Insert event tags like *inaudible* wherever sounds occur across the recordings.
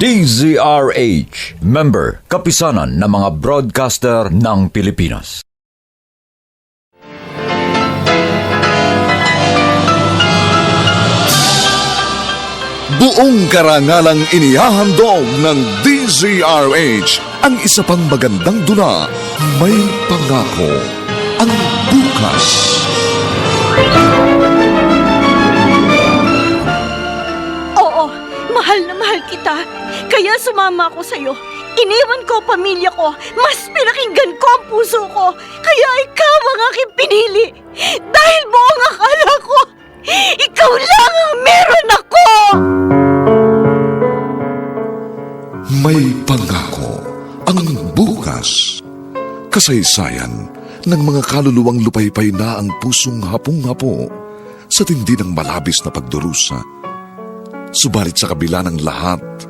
DZRH, member, kapisanan ng mga broadcaster ng Pilipinas. Buong karangalang inihahandog ng DZRH ang isa pang magandang dula, May Pangako, ang bukas. Oo, Kaya sumama ako sa'yo. Iniwan ko pamilya ko. Mas pinakinggan ko ang puso ko. Kaya ikaw ang aking pinili. Dahil buong akala ko, ikaw lang ang meron ako! May Pangako, ang bukas. Kasaysayan ng mga kaluluwang lupaypay na ang pusong hapong-hapo sa tindi ng malabis na pagdurusa. Subalit sa kabila ng lahat,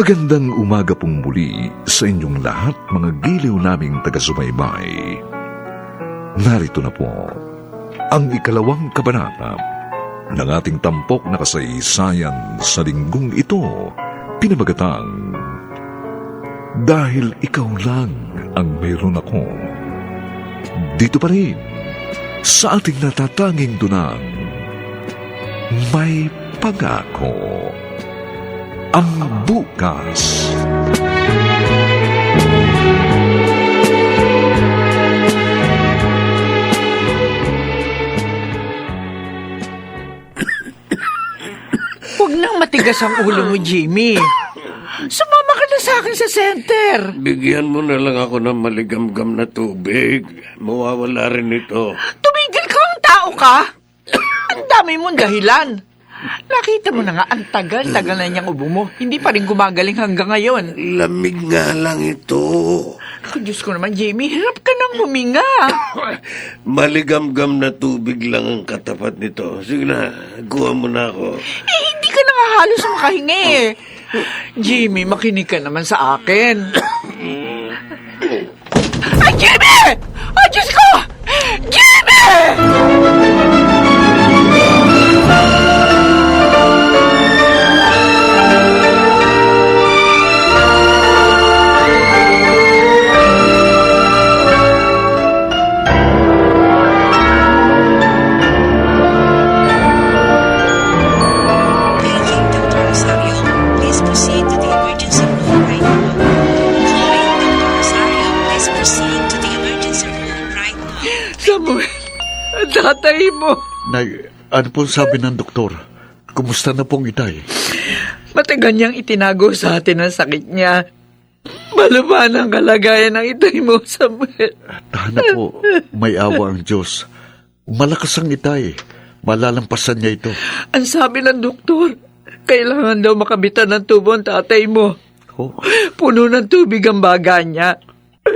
Magandang umaga pong muli sa inyong lahat mga giliw naming taga-subaybay. Narito na po ang ikalawang kabanata ng ating tampok na kasaysayan sa linggong ito, pinamagatang Dahil ikaw lang ang mayroon ako. Dito pa rin, sa ating natatanging dunang, may pagako ang bukas. Huwag nang matigas ang ulo mo, Jimmy. Sumama ka na sa akin sa center. Bigyan mo na lang ako ng maligamgam na tubig. Mawawala rin ito. Tumigil ka ang tao ka. Ang dami mong dahilan. Nakita mo na nga, ang tagal-tagal na niyang ubo mo. Hindi pa rin gumagaling hanggang ngayon. Lamig nga lang ito. Ako, Diyos ko naman, Jamie, hirap ka nang huminga. *coughs* Maligamgam na tubig lang ang katapat nito. Sige na, kuha mo na ako. Eh, hindi ka na nga halos makahinga eh. *coughs* Jimmy, makinig ka naman sa akin. *coughs* Ay, Jimmy! Ay, Diyos ko! Jimmy! Mo. Nay, ano po sabi ng doktor? Kumusta na pong itay? Matagal niyang itinago sa atin ang sakit niya. Maluman ang kalagayan ng itay mo, Samuel. Tahan po, may awa ang Diyos. Malakas ang itay. Malalampasan niya ito. Ang sabi ng doktor, kailangan daw makabitan ng tubo ang tatay mo. Oh, Puno ng tubig ang baga niya.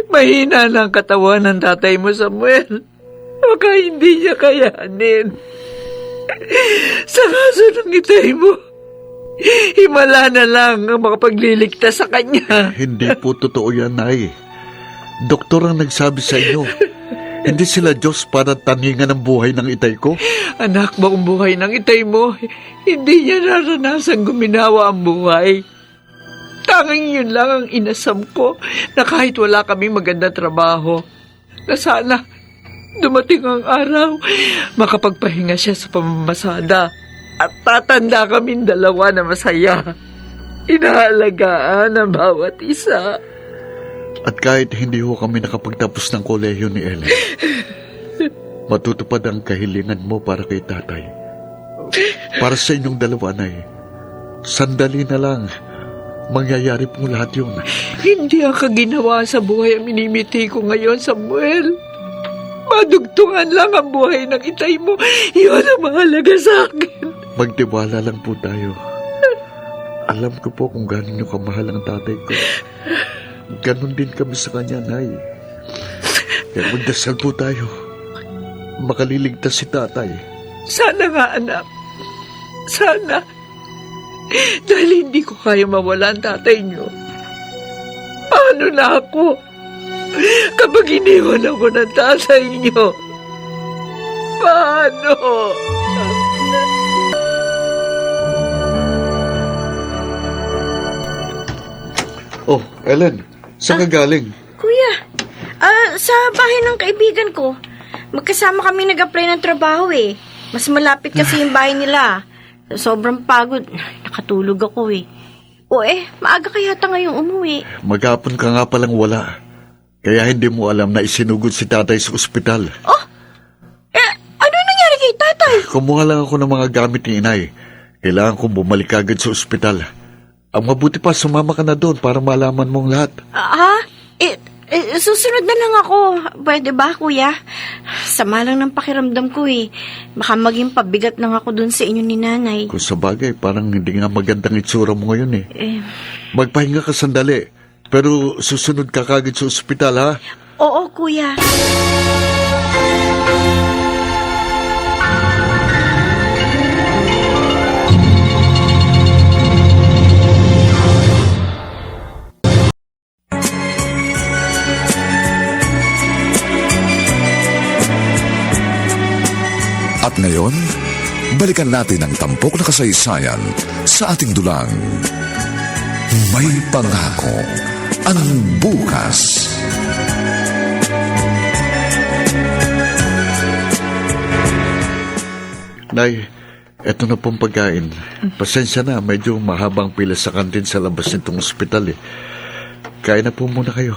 Mahina na ang katawan ng tatay mo, Samuel. Baka hindi niya kayanin. Sa kaso ng itay mo, himala na lang ang makapagliligtas sa kanya. hindi po totoo yan, Nay. Doktor ang nagsabi sa inyo. Hindi sila Diyos para taningan ang buhay ng itay ko. Anak, buong buhay ng itay mo, hindi niya naranasan guminawa ang buhay. Tanging yun lang ang inasam ko na kahit wala kami maganda trabaho, na sana dumating ang araw, makapagpahinga siya sa pamamasada at tatanda kaming dalawa na masaya. Inaalagaan ang bawat isa. At kahit hindi ho kami nakapagtapos ng kolehiyo ni Ellen, *laughs* matutupad ang kahilingan mo para kay tatay. Para sa inyong dalawa, Nay. Sandali na lang. Mangyayari po lahat yun. Hindi ang kaginawa sa buhay ang minimiti ko ngayon, Samuel. Madugtungan lang ang buhay ng itay mo. Iyon ang mahalaga sa akin. Magtiwala lang po tayo. Alam ko po kung gaano niyo kamahal ang tatay ko. Ganon din kami sa kanya, Nay. Kaya magdasal po tayo. Makaliligtas si tatay. Sana nga, anak. Sana. Dahil hindi ko kaya mawala ang tatay niyo. Paano na ako? Kapag iniwan ako ng tatay niyo. Paano? Oh, Ellen. Saan ka galing? Kuya, ah, sa bahay ng kaibigan ko. Magkasama kami nag-apply ng trabaho eh. Mas malapit kasi yung bahay nila. Sobrang pagod. Nakatulog ako eh. O eh, maaga kaya ta ngayong umuwi. Maghapon ka nga palang wala. Kaya hindi mo alam na isinugod si tatay sa ospital. Eh, ano nangyari kay tatay? Kumuha lang ako ng mga gamit ni inay. Kailangan kong bumalik agad sa ospital. Ang mabuti pa, sumama ka na doon para malaman mong lahat. Ah, eh, eh, susunod na lang ako. Pwede ba, kuya? Sama lang ng pakiramdam ko eh. Baka maging pabigat lang ako dun sa inyo ni nanay. Kung sa bagay, parang hindi nga magandang itsura mo ngayon eh. Eh, Magpahinga ka sandali. Pero susunod ka kagad sa ospital ha. oo, kuya. At ngayon, balikan natin ang tampok na kasaysayan sa ating dulang. May pangako ang bukas. Nay, eto na pong pagkain. Pasensya na, medyo mahabang pila sa kantin sa labas nitong ospital eh. Kain na po muna kayo.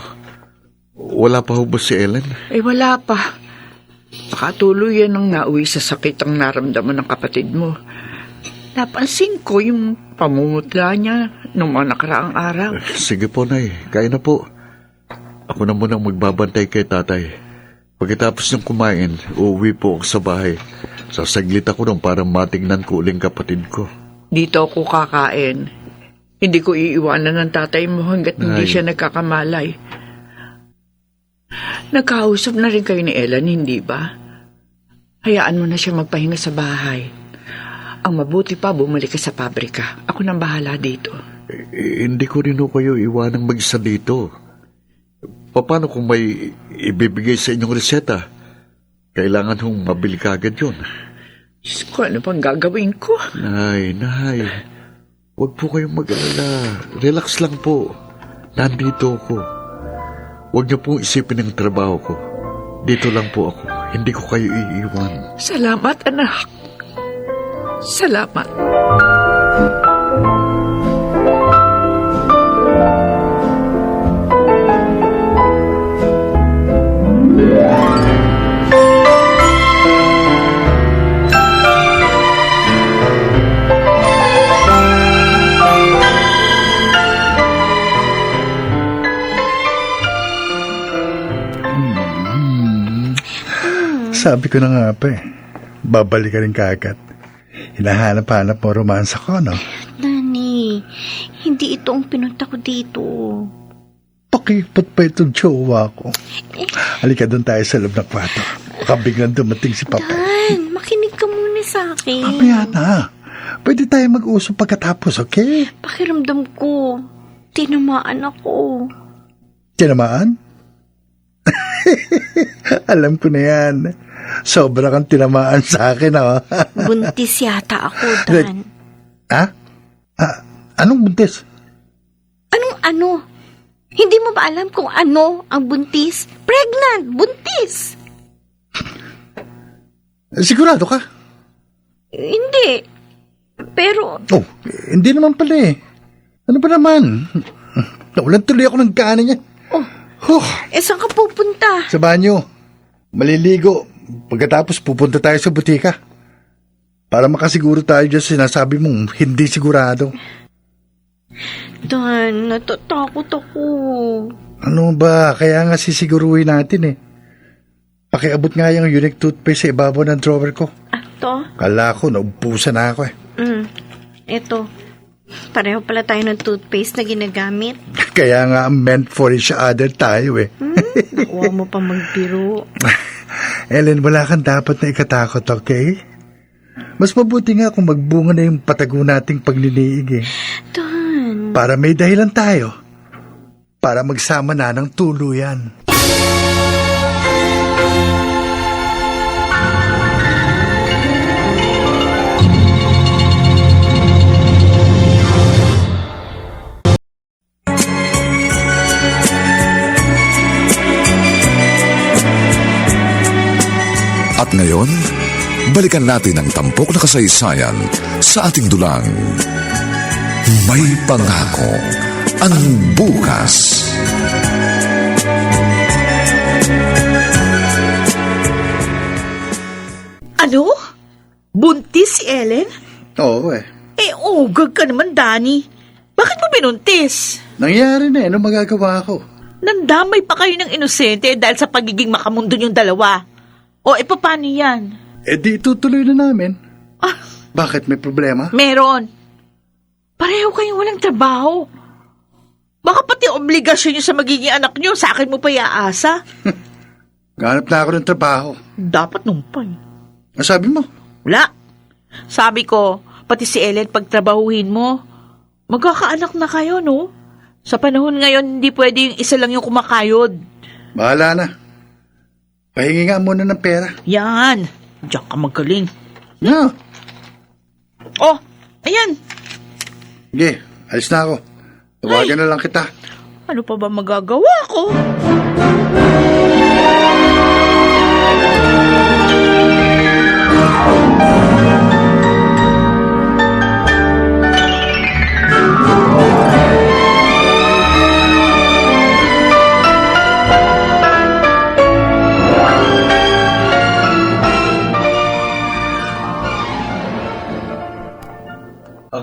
Wala pa ho ba si Ellen? Eh, wala pa. Pakatuloy yan ang nauwi sa sakit ang naramdaman ng kapatid mo. Napansin ko yung pamumutla niya nung mga nakaraang araw. Sige po, Nay. Kain na po. Ako na munang magbabantay kay tatay. Pagkatapos ng kumain, uuwi po ako sa bahay. Sasaglit ako nung para matignan ko uling kapatid ko. Dito ako kakain. Hindi ko iiwanan ng tatay mo hanggat hindi Ay. siya nagkakamalay. Nagkausap na rin kayo ni Ellen, hindi ba? Hayaan mo na siya magpahinga sa bahay. Ang mabuti pa, bumalik ka sa pabrika. Ako nang bahala dito. Eh, hindi ko rin ho kayo iwanang mag-isa dito. Paano kung may ibibigay sa inyong reseta? Kailangan hong mabili ka agad yun. Diyos ko, ano pang gagawin ko? Nay, nay. Huwag po kayong mag-alala. Relax lang po. Nandito ako. Huwag niyo pong isipin ang trabaho ko. Dito lang po ako. Hindi ko kayo iiwan. Salamat, anak. Salamat. Sabi ko na nga pa eh. Babalik ka rin kaagad. Hinahanap-hanap mo romansa ko, no? Nani, hindi ito ang pinunta ko dito. Pakipot pa itong jowa ko. Halika doon tayo sa loob ng kwarto. Baka biglang dumating si Papa. Dan, makinig ka muna sa akin. Mamaya na. Pwede tayo mag-usap pagkatapos, okay? Pakiramdam ko, tinamaan ako. Tinamaan? *laughs* Alam ko na yan. Sobra kang tinamaan sa akin, ah. *laughs* Buntis yata ako, Dan. ha? Ah, anong buntis? Anong ano? Hindi mo ba alam kung ano ang buntis? Pregnant! Buntis! Sigurado ka? Hindi. Pero, Oh, hindi naman pala eh. Ano ba naman? Nawalan tuloy ako ng gana niya. oh, Huh, eh saan ka pupunta? sa banyo. Maliligo. Pagkatapos pupunta tayo sa butika. Para makasiguro tayo dyan sa sinasabi mong hindi sigurado. Dan, natatakot ako. Ano ba? Kaya nga sisiguruhin natin eh. Pakiabot nga yung unique toothpaste sa ibabaw ng drawer ko. Ah, to? Kala ko, naubusan na ako eh. Mm, eto. Pareho pala tayo ng toothpaste na ginagamit. *laughs* Kaya nga meant for each other tayo eh. Nakuha mo pa magbiro. *laughs* Ellen, wala kang dapat na ikatakot, okay? Mas mabuti nga kung magbunga na yung patago nating pagliliig eh. Dan, Para may dahilan tayo. Para magsama na ng tuluyan. Balikan natin ang tampok na kasaysayan sa ating dulang. May pangako ang bukas. Ano? Buntis si Ellen? Oo eh. Eh, ugag ka naman, Danny. Bakit mo binuntis? Nangyari na eh. Ano magagawa ko? Nandamay pa kayo ng inosente dahil sa pagiging makamundo yung dalawa. O, e paano yan? Eh di tutuloy na namin. Ah, Bakit may problema? meron. Pareho kayong walang trabaho. Baka pati obligasyon nyo sa magiging anak nyo, sa akin mo pa iaasa. *laughs* Ganap na ako ng trabaho. Dapat nung pa eh. Ang sabi mo? Wala. Sabi ko, pati si Ellen pagtrabahuhin mo. Magkakaanak na kayo, no? Sa panahon ngayon, hindi pwede yung isa lang yung kumakayod. Bahala na. Pahingi nga muna ng pera. Yan. Diyan ka magaling. No. Oh, ayan. Sige, alis na ako. Tawagan na lang kita. Ano pa ba magagawa ko?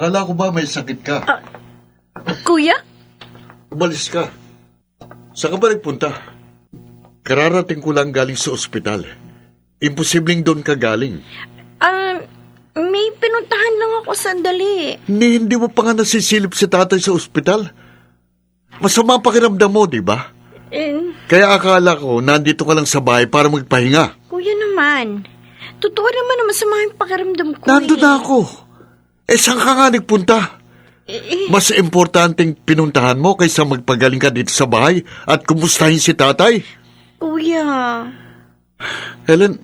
Akala ko ba may sakit ka? kuya? Umalis ka. Saan ka ba nagpunta? Kararating ko lang galing sa ospital. Imposibleng doon ka galing. Ah, may pinuntahan lang ako sandali. Ni hindi mo pa nga nasisilip si tatay sa ospital. Masama ang pakiramdam mo, di ba? Eh, Kaya akala ko nandito ka lang sa bahay para magpahinga. kuya naman. Totoo naman na masama yung pakiramdam ko Nandun eh. na ako. Eh, saan ka nga nagpunta? Mas importanteng pinuntahan mo kaysa magpagaling ka dito sa bahay at kumustahin si tatay. kuya. Helen,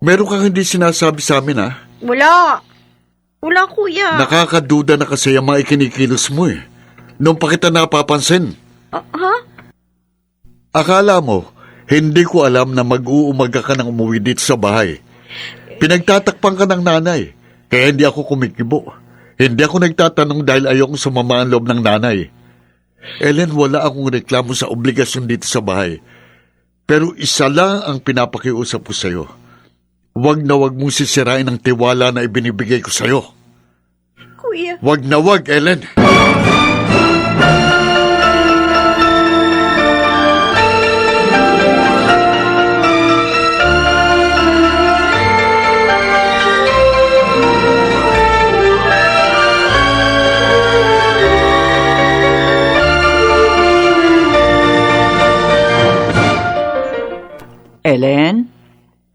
meron kang hindi sinasabi sa amin, ha? Wala. Wala, kuya. Nakakaduda na kasi ang mga ikinikilos mo, eh. Nung pa kita napapansin. Ah, ha? Akala mo, hindi ko alam na mag-uumaga ka nang umuwi dito sa bahay. Pinagtatakpan ka ng nanay, kaya hindi ako kumikibo. Hindi ako nagtatanong dahil ayokong sumama ang loob ng nanay. Ellen, wala akong reklamo sa obligasyon dito sa bahay. Pero isa lang ang pinapakiusap ko sa'yo. Huwag na huwag mong sisirain ang tiwala na ibinibigay ko sa'yo. Kuya. Huwag na huwag, Ellen. Ellen?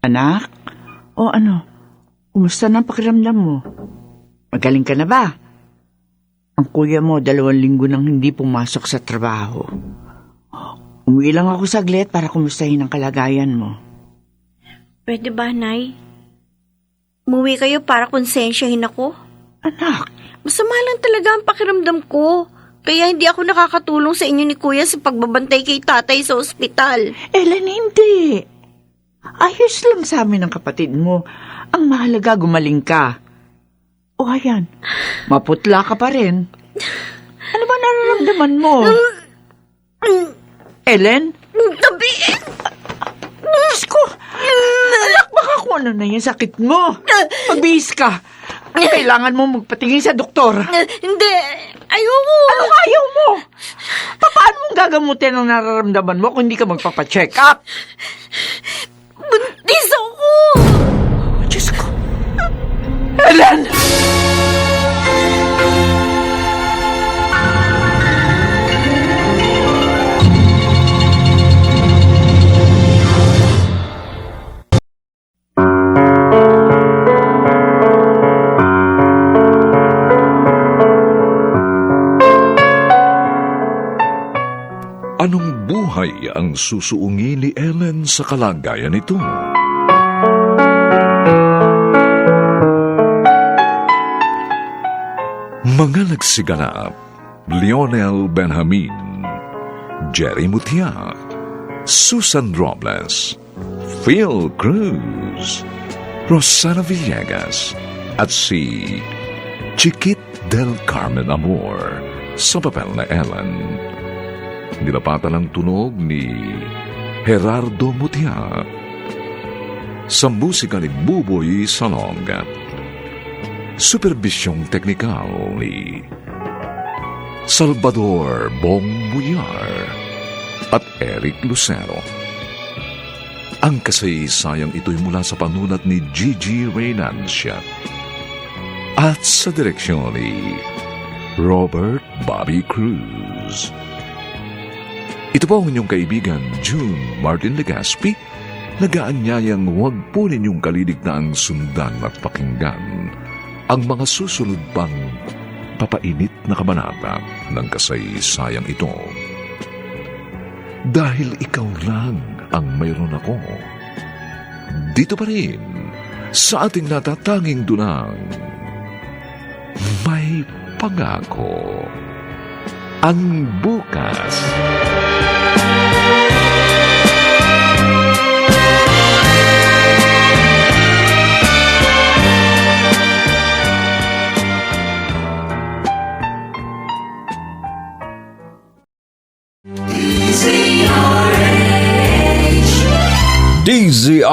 Anak? O ano? Kumusta na ang pakiramdam mo? Magaling ka na ba? Ang kuya mo dalawang linggo nang hindi pumasok sa trabaho. Umuwi lang ako saglit para kumustahin ang kalagayan mo. Pwede ba, Nay? Umuwi kayo para konsensyahin ako? Anak, Masama lang talaga ang pakiramdam ko. Kaya hindi ako nakakatulong sa inyo ni Kuya sa pagbabantay kay tatay sa ospital. Ellen, hindi. Ayos lang sa amin ang kapatid mo. Ang mahalaga, gumaling ka. O ayan, maputla ka pa rin. Ano ba nararamdaman mo? Ellen? Tabi! Diyos ko! Anak, baka kung ano na yung sakit mo. Magbihis ka. Kailangan mo magpatingin sa doktor. Hindi! Ayoko! Ano ayaw mo? Pa- Paano mong gagamutin ang nararamdaman mo kung hindi ka magpapacheck up? Buntis ako! Diyos ko. Ellen! Anong buhay ang susuungin ni Ellen sa kalagayan nito? Mga nagsiganap, Lionel Benjamin, Jerry Mutia, Susan Robles, Phil Cruz, Rosana Villegas, at si Chiquit del Carmen Amor sa papel na Ellen. Nilapatan ang tunog ni Gerardo Mutia. Sa musika ni Buboy Salonga. Supervisyong teknikal ni Salvador Bong Buyar at Eric Lucero. Ang kasaysayang ito'y mula sa panulat ni Gigi Reynancia at sa direksyon ni Robert Bobby Cruz. Ito po ang inyong kaibigan, June Martin Legaspi, nagaanyayang huwag po ninyong kalilignaang sundan at pakinggan ang mga susunod pang papainit na kabanata ng kasaysayang ito. Dahil ikaw lang ang mayroon ako. Dito pa rin, sa ating natatanging dunang, may pangako ang bukas.